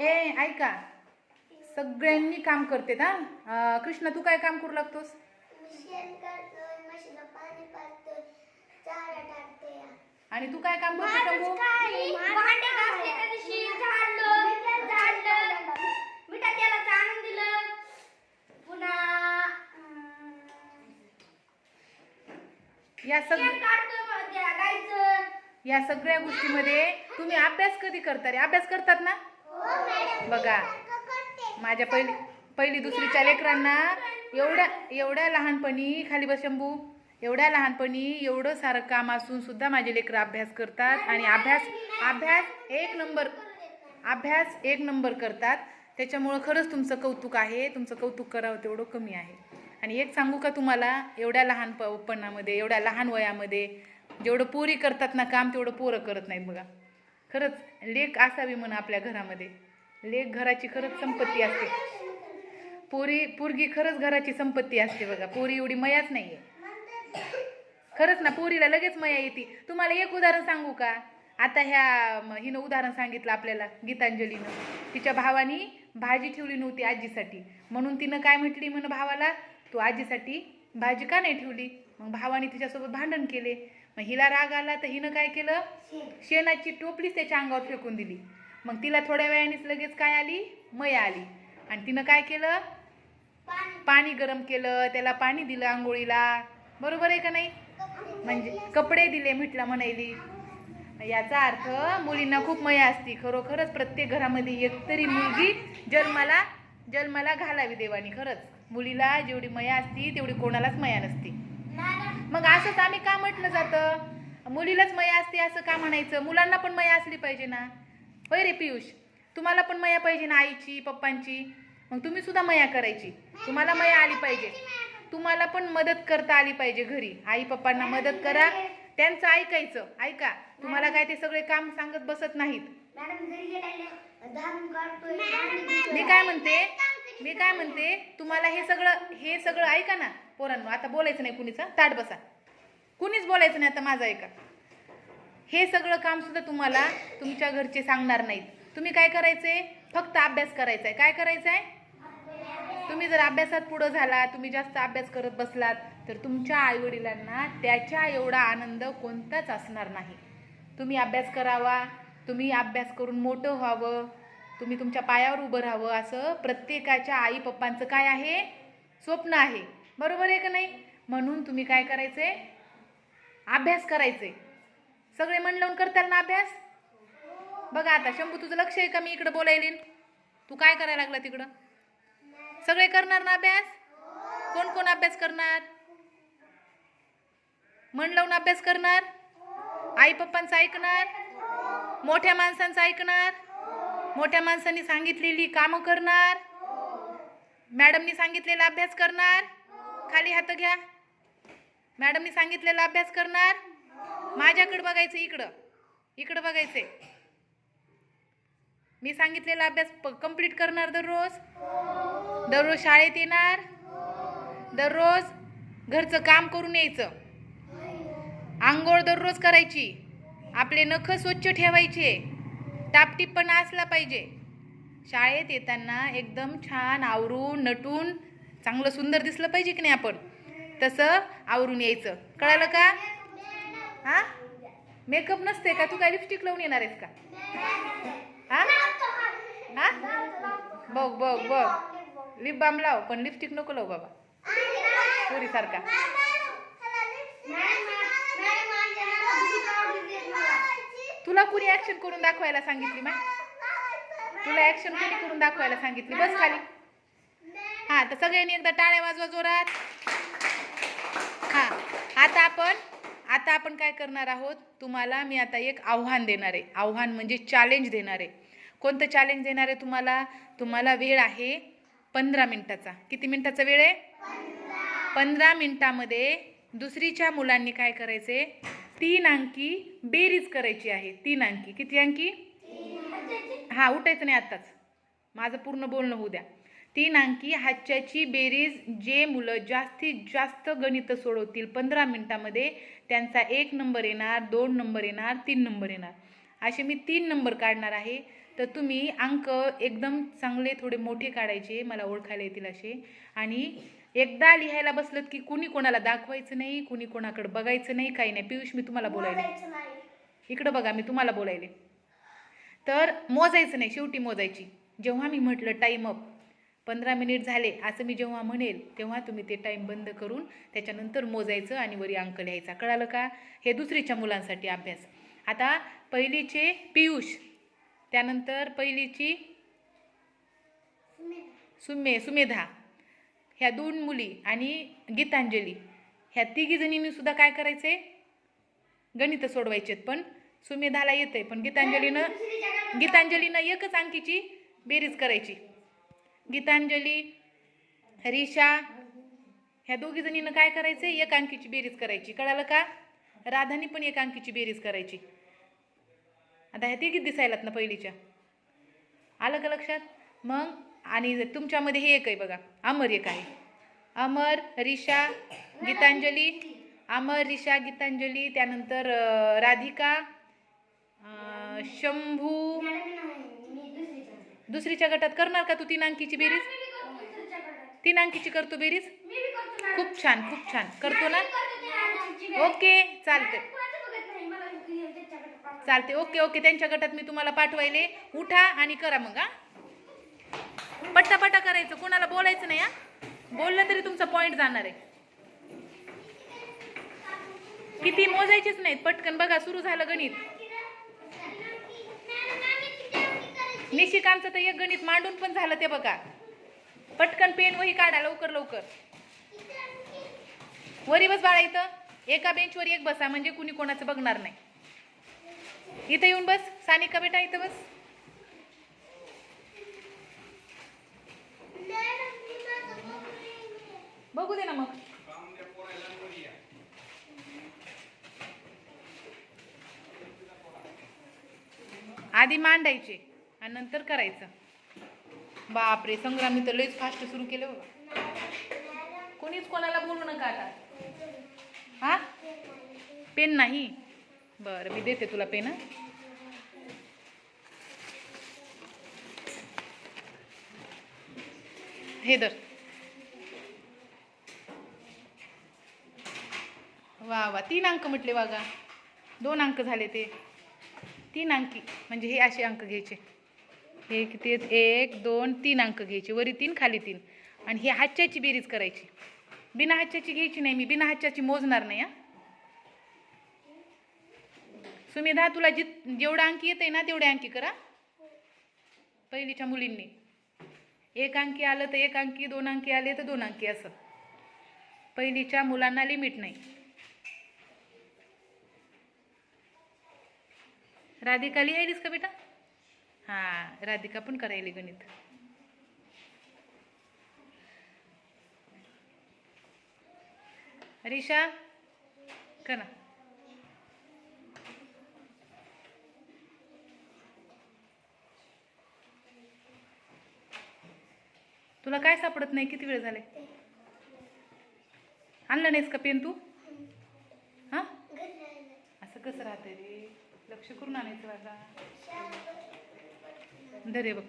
ए ऐका. सगळ्यांनी काम करते ना अं, कृष्णा तू काय काम करू लागतोस? शेण करतोय म्हशीला पाणी पाजतोय चारा टाकते आणि तू काय काम करतो शंभू या सग शेण काढतोय मग त्या गाईचं. या सगळ्या गोष्टीमध्ये तुम्ही अभ्यास कधी करता रे? अभ्यास करतात ना? बघा माझ्या पहिली पहिली दुसरीच्या लेकरांना एवढ्या एवढ्या लहानपणी खाली बस शंभू एवढ्या लहानपणी एवढं सारं काम असून सुद्धा माझे लेकरं अभ्यास करतात आणि अभ्यास अभ्यास एक नंबर अभ्यास एक नंबर करतात. त्याच्यामुळं खरंच तुमचं कौतुक आहे. तुमचं कौतुक करावं तेवढं कमी आहे. आणि एक सांगू का तुम्हाला एवढ्या लहान पणामध्ये एवढ्या लहान वयामध्ये जेवढं पोरी करतात ना काम तेवढं पोरं करत नाहीत बघा. खरंच लेख असावी म्हणा आपल्या घरामध्ये. लेख घराची खरंच संपत्ती असते. पोरी पोरगी खरंच घराची संपत्ती असते बघा. पोरी एवढी मयाच नाही आहे खरंच ना पोरीला लगेच मया येते. तुम्हाला एक उदाहरण सांगू का? आता ह्या हिनं उदाहरण सांगितलं आपल्याला गीतांजलीनं. तिच्या भावानी भाजी ठेवली नव्हती आजीसाठी. म्हणून तिनं काय म्हटली म्हण भावाला? तू आजीसाठी भाजी का नाही ठेवली? मग भावाने तिच्यासोबत भांडण केले. मग हिला राग आला तर हिनं काय केलं? शेणाची टोपलीच त्याच्या अंगावर फेकून दिली. मग तिला थोड्या वेळानेच लगेच काय आली? मया आली. आणि तिनं काय केलं? पाणी. गरम केलं. त्याला पाणी दिलं आंघोळीला. बरोबर आहे का नाही? म्हणजे कपडे दिले म्हटलं म्हणायली याचा अर्थ मुलींना खूप मया असती. खरोखरच प्रत्येक घरामध्ये एक तरी मुलगी जन्माला जन्माला घालावी देवानी. खरंच. मुलीला जेवढी मया असती तेवढी कोणालाच मया नसती. मग असंच आम्ही का म्हटलं जातं? मुलीलाच मया असते असं का म्हणायचं? मुलांना पण मया असली पाहिजे ना. होय रे पियुष? तुम्हाला पण मया पाहिजे ना आईची पप्पांची. मग तुम्ही सुद्धा मया करायची. तुम्हाला मया आली पाहिजे. तुम्हाला पण मदत करता आली पाहिजे घरी. आई पप्पांना मदत करा. त्यांचं ऐकायचं. ऐका. तुम्हाला काय ते सगळे काम सांगत बसत नाहीत. मी काय म्हणते? मी काय म्हणते? तुम्हाला हे सगळं हे सगळं ऐका ना पोरांनो. आता बोलायचं नाही कुणीच? ताट बसा. कुणीच बोलायचं नाही आता माझं ऐका. हे सगळं काम सुद्धा तुम्हाला तुमच्या घरचे सांगणार नाहीत. तुम्ही काय करायचंय? फक्त अभ्यास करायचा आहे काय करायचं आहे तुम्ही जर अभ्यासात पुढं झाला तुम्ही जास्त अभ्यास करत बसलात तर तुमच्या आईवडिलांना त्याच्या एवढा आनंद कोणताच असणार नाही. तुम्ही अभ्यास करावा तुम्ही अभ्यास करून मोठं व्हावं तुम्ही तुमच्या पायावर उभं राहावं असं प्रत्येकाच्या आई पप्पांचं काय आहे? स्वप्न आहे. बरोबर आहे का नाही? म्हणून तुम्ही काय करायचंय? अभ्यास करायचे सगळे मन लावून करताल ना अभ्यास. बघा आता शंभू तुझं लक्ष आहे का? मी इकडं बोलायलीन तू काय करायला लागला तिकडं? सगळे करणार ना अभ्यास? कोण कोण अभ्यास करणार? मन लावून अभ्यास करणार? आई पप्पांचं ऐकणार? मोठ्या माणसांचं ऐकणार? मोठ्या माणसांनी सांगितलेली कामं करणार? मॅडमनी सांगितलेला अभ्यास करणार? खाली हात घ्या. मॅडमनी सांगितलेला अभ्यास करणार? माझ्याकडे बघायचं इकडं. इकडं बघायचंय. मी सांगितलेला अभ्यास कंप्लीट करणार दररोज. दररोज शाळेत येणार. दररोज घरचं काम करून यायचं. आंघोळ दररोज करायची. आपले नख स्वच्छ ठेवायचे. टापटीपणा असला पाहिजे. शाळेत येताना एकदम छान आवरून नटून चांगलं सुंदर दिसलं पाहिजे की नाही आपण? तसं आवरून यायचं. कळालं का? हा? मेकअप नसते का? तू काय लिपस्टिक लावून येणार आहेस का? हा? हा? बघ बघ बघ. लिप बाम लाव पण लिपस्टिक नको लावू बाबा. पुरी सारखा तुला कुणी ऍक्शन करून दाखवायला सांगितली मा? तुला ऍक्शन कुणी करून दाखवायला सांगितली? बस खाली. हा तर सगळ्यांनी एकदा टाळ्या वाजवा जोरात हा आता आपण आता आपण काय करणार आहोत? तुम्हाला मी आता एक आव्हान देणार आहे. आव्हान म्हणजे चॅलेंज देणार आहे. कोणतं चॅलेंज देणार आहे तुम्हाला? तुम्हाला वेळ आहे पंधरा मिनटाचा. किती मिनटाचा वेळ आहे? पंधरा मिनटामध्ये दुसरीच्या मुलांनी काय करायचे? तीन अंकी बेरीज करायची आहे. तीन अंकी. किती अंकी? हा उठायचं नाही आत्ताच. माझं पूर्ण बोलणं होऊ द्या. तीन अंकी हाच्याची बेरीज जे मुलं जास्तीत जास्त गणितं सोडवतील पंधरा मिनिटामध्ये त्यांचा एक नंबर येणार दोन नंबर येणार तीन नंबर येणार. असे मी तीन नंबर काढणार आहे. तर तुम्ही अंक एकदम चांगले थोडे मोठे काढायचे मला ओळखायला येतील असे. आणि एकदा लिहायला बसलं की कुणी कोणाला दाखवायचं नाही कुणी कोणाकडे बघायचं नाही काही नाही. पियुष मी तुम्हाला बोलायले. इकडं बघा मी तुम्हाला बोलायले. तर मोजायचं नाही शेवटी मोजायची. जेव्हा मी म्हटलं टाईम अप पंधरा मिनिट झाले असं मी जेव्हा म्हणेल तेव्हा तुम्ही ते टाईम बंद करून त्याच्यानंतर मोजायचं आणि वरी अंक लिहायचा. कळालं का? हे दुसरीच्या मुलांसाठी अभ्यास. आता पहिलीचे पियुष त्यानंतर पहिलीची सुमे सुमेधा. ह्या दोन मुली आणि गीतांजली. ह्या तिघी जणींनी सुद्धा काय करायचे? गणित सोडवायचे पण सुमेधाला येतंय. पण गीतांजलीनं गीतांजलीनं एकच अंकीची बेरीज करायची. गीतांजली रिषा ह्या दोघी जणीनं काय करायचं एक अंकीची बेरीज करायची. कळालं का? राधानी पण एक अंकीची बेरीज करायची. आता ह्या तिघीत दिसायलात ना पहिलीच्या. आलं का लक्षात? मग आणि तुमच्यामध्ये हे एक आहे बघा. अमर एक आहे. अमर रिषा गीतांजली. अमर रिषा गीतांजली त्यानंतर राधिका शंभू दुसरीच्या गटात करणार का तू तीन अंकीची बेरीज. तीन अंकीची करतो बेरीज. खूप छान खूप छान. करतो ना. ओके चालते. चालते ओके ओके. त्यांच्या गटात मी तुम्हाला पाठवायले. उठा आणि करा मग हा. पट्टापट्टा करायचं. कोणाला बोलायचं नाही हा. बोललं तरी तुमचा पॉइंट जाणार आहे. किती मोजायचेच नाहीत. पटकन बघा सुरू झालं गणित. निशिकांचं तर एक गणित मांडून पण झालं ते बघा. पटकन पेन वही काढा लवकर लवकर. वरी बस बाळा इथं. एका बेंचवर एक बसा म्हणजे कुणी कोणाचं बघणार नाही. इथं येऊन बस. सानिका बेटा इथं बस. बघू दे ना मग. आधी मांडायचे. आणि नंतर करायचं. बापरे संग्रामी तर लयच फास्ट सुरू केलं बघा कोणीच कोणाला बोलू नका आता. हा? पेन नाही? बरं मी देते तुला पेन हे. दर वा वा तीन अंक म्हटले वागा दोन अंक झाले ते. तीन अंकी म्हणजे हे असे अंक घ्यायचे. हे किती आहेत एक दोन तीन अंक घ्यायचे. वरी तीन खाली तीन. आणि ही हातच्याची बेरीज करायची. बिना हाच्याची घ्यायची नाही मी बिना हाच्याची मोजणार नाही हा. सुमेधा तुला जित जेवढा अंकी येते ना तेवढे अंकी करा. पहिलीच्या मुलींनी. एक अंकी आलं तर एक अंकी दोन अंकी आले तर दोन अंकी असं. पहिलीच्या मुलांना लिमिट नाही. राधिका लिहायलीस का बेटा? हां राधिका पण करायली गणित. रिषा करा तुला काय सापडत नाही? किती वेळ झाले? आणलं नाहीस का पेन तू? हां? असं कसं राहतंय रे? लक्ष करून आणायचं माझा धरे बघ